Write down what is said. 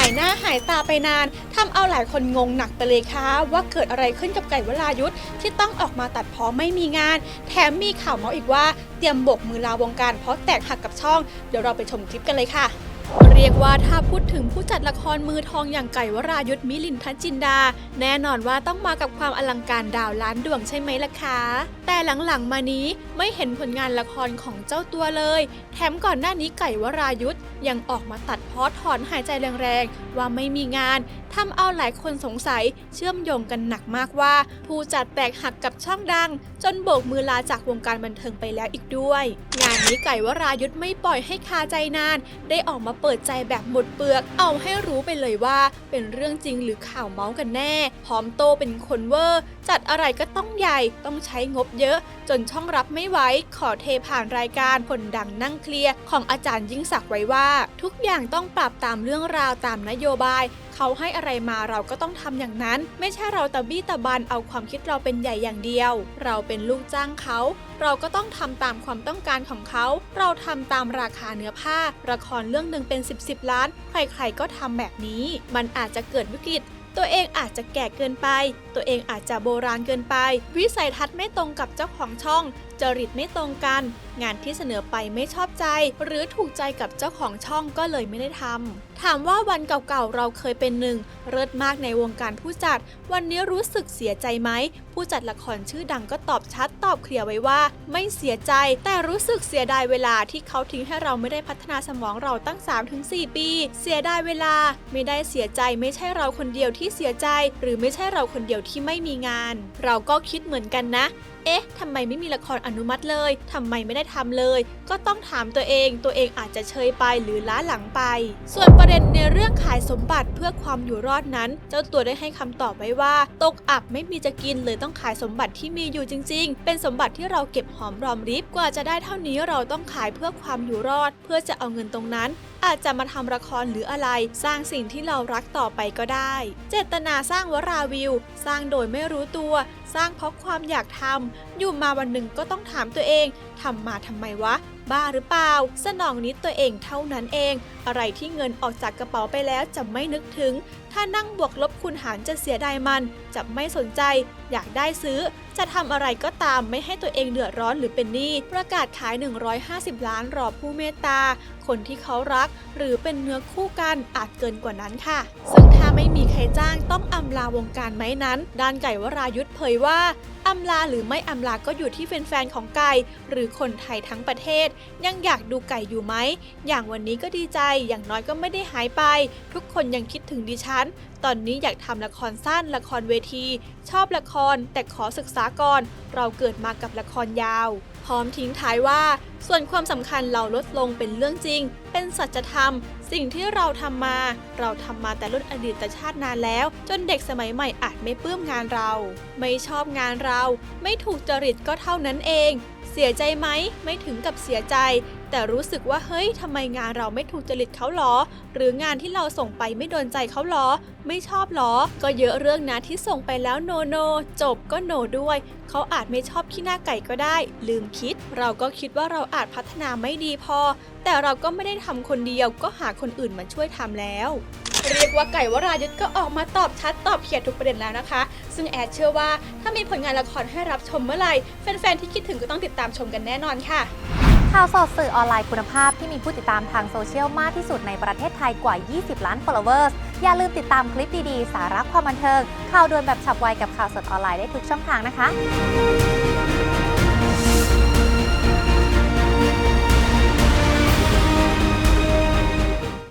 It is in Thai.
ายหน้าหายตาไปนานทำเอาหลายคนงงหนักไปเลยค่ะว่าเกิดอะไรขึ้นกับไก่วรายุทธที่ต้องออกมาตัดพ้อไม่มีงาน แถมมีข่าวเมาส์อีกว่าเตรียมบกมือลาวงการเพราะแตกหักกับช่อง เดี๋ยวเราไปชมคลิปกันเลยค่ะ เรียกว่าถ้าพูดถึงผู้จัดละครมือทองอย่างไก่วรายุทธมิลินทัจินดา แน่นอนว่าต้องมากับความอลังการดาวล้านดวงใช่ไหมล่ะคะ แต่หลังๆมานี้ไม่เห็นผลงานละครของเจ้าตัวเลย แถมก่อนหน้านี้ไก่วรายุทธยังออกมาตัดเพ้อถอนหายใจแรงๆ ว่าไม่มีงานทำเอาหลายคนสงสัยเชื่อมโยงกันหนักมากว่า ผู้จัดแตกหักกับช่องดัง จนโบกมือลาจากวงการบันเทิงไปแล้วอีกด้วย งานนี้ไก่วรายุทธไม่ปล่อยให้คาใจนาน ได้ออกมาเปิดใจแบบหมดเปลือก เอาให้รู้ไปเลยว่า เป็นเรื่องจริงหรือข่าวเมาส์กันแน่ พร้อมโตเป็นคนเวอร์ จัดอะไรก็ต้องใหญ่ต้องใช้งบเยอะ จนช่องรับไม่ไหวขอเทผ่านรายการคนดังนั่งเคลียร์ของอาจารย์ยิ่งศักดิ์ไว้ว่า ทุกอย่างต้องปรับตามเรื่องราวตามนโยบาย เขาให้อะไรมาเราก็ต้องทำอย่างนั้น ไม่ใช่เราตะบี้ตะบันเอาความคิดเราเป็นใหญ่อย่างเดียว เราเป็นลูกจ้างเขา เราก็ต้องทำตามความต้องการของเขา เราทำตามราคาเนื้อผ้าละครเรื่องหนึ่งเป็น 10บสล้าน ใครๆก็ทำแบบนี้ มันอาจจะเกิดวิกฤตตัวเองอาจจะแก่เกินไป ตัวเองอาจจะโบราณเกินไป วิสัยทัศน์ไม่ตรงกับเจ้าของช่อง จริตไม่ตรงกัน งานที่เสนอไปไม่ชอบใจ หรือถูกใจกับเจ้าของช่องก็เลยไม่ได้ทำถามว่าวันเก่าๆเราเคยเป็นหนึ่งเลิศมากในวงการผู้จัด วันนี้รู้สึกเสียใจไหมผู้จัดละครชื่อดังก็ตอบชัดตอบเคลียร์ไว้ว่า ไม่เสียใจ แต่รู้สึกเสียดายเวลาที่เขาทิ้งให้เราไม่ได้พัฒนาสมองเราตั้ง 3-4 ปี เสียดายเวลา ไม่ได้เสียใจไม่ใช่เราคนเดียวที่เสียใจ หรือไม่ใช่เราคนเดียวที่ไม่มีงาน เราก็คิดเหมือนกันนะ เอ๊ะทำไมไม่มีละครอนุมัติเลยทำไมไม่ได้ทำเลย ก็ต้องถามตัวเอง ตัวเองอาจจะเชยไปหรือล้าหลังไป ส่วนประเด็นในเรื่องขายสมบัติเพื่อความอยู่รอดนั้น เจ้าตัวได้ให้คำตอบไว้ว่า ตกอับไม่มีจะกินเลยต้องขายสมบัติที่มีอยู่จริง ๆ เป็นสมบัติที่เราเก็บหอมรอมริบกว่าจะได้เท่านี้เราต้องขายเพื่อความอยู่รอด เพื่อจะเอาเงินตรงนั้นอาจจะมาทำละครหรืออะไร สร้างสิ่งที่เรารักต่อไปก็ได้ เจตนาสร้างวราวิว สร้างโดยไม่รู้ตัว สร้างเพราะความอยากทำอยู่มาวันหนึ่งก็ต้องถามตัวเองทำมาทำไมวะ บ้าหรือเปล่า สนองนิดตัวเองเท่านั้นเอง อะไรที่เงินออกจากกระเป๋าไปแล้วจะไม่นึกถึง ถ้านั่งบวกลบคูณหารจะเสียดายมัน จะไม่สนใจ อยากได้ซื้อ จะทำอะไรก็ตามไม่ให้ตัวเองเดือดร้อนหรือเป็นหนี้ ประกาศขาย 150 ล้านรอผู้เมตตา คนที่เขารัก หรือเป็นเนื้อคู่กันอาจเกินกว่านั้นค่ะ ซึ่งถ้าไม่มีใครจ้างต้องอำลาวงการไหมนั้น ด้านไก่วรายุทธเผยว่าอำลาหรือไม่อำลาก็อยู่ที่แฟนๆของไก่ หรือคนไทยทั้งประเทศยังอยากดูไก่อยู่ไหม อย่างวันนี้ก็ดีใจ อย่างน้อยก็ไม่ได้หายไป ทุกคนยังคิดถึงดิฉัน ตอนนี้อยากทำละครสั้น ละครเวที ชอบละคร แต่ขอศึกษาก่อน เราเกิดมากับละครยาว พร้อมทิ้งท้ายว่า ส่วนความสำคัญเราลดลงเป็นเรื่องจริง เป็นสัจธรรม สิ่งที่เราทำมา เราทำมาแต่รุ่นอดีตชาตินานแล้ว จนเด็กสมัยใหม่อาจไม่ปลื้มงานเรา ไม่ชอบงานเรา ไม่ถูกจริตก็เท่านั้นเอง เสียใจไหมไม่ถึงกับเสียใจ แต่รู้สึกว่าเฮ้ยทำไมงานเราไม่ถูกจริตเขาหรอ หรืองานที่เราส่งไปไม่โดนใจเขาหรอ ไม่ชอบหรอ ก็เยอะเรื่องนะที่ส่งไปแล้วโนโนจบก็โนด้วย เขาอาจไม่ชอบขี้หน้าไก่ก็ได้ ลืมคิด เราก็คิดว่าเราอาจพัฒนาไม่ดีพอ แต่เราก็ไม่ได้ทำคนเดียวก็หาคนอื่นมาช่วยทำแล้ว เรียกว่าไก่วรายุทธก็ออกมาตอบชัดตอบเขียดทุกประเด็นแล้วนะคะ ซึ่งแอดเชื่อว่าถ้ามีผลงานละครให้รับชมเมื่อไหร่แฟนๆที่คิดถึงก็ต้องติดตามชมกันแน่นอนค่ะข่าวสดสื่อออนไลน์คุณภาพที่มีผู้ติดตามทางโซเชียลมากที่สุดในประเทศไทยกว่า 20 ล้าน followers อย่าลืมติดตามคลิปดีๆ สาระความบันเทิง ข่าวด่วนแบบฉับไวกับข่าวสดออนไลน์ได้ทุกช่องทางนะคะ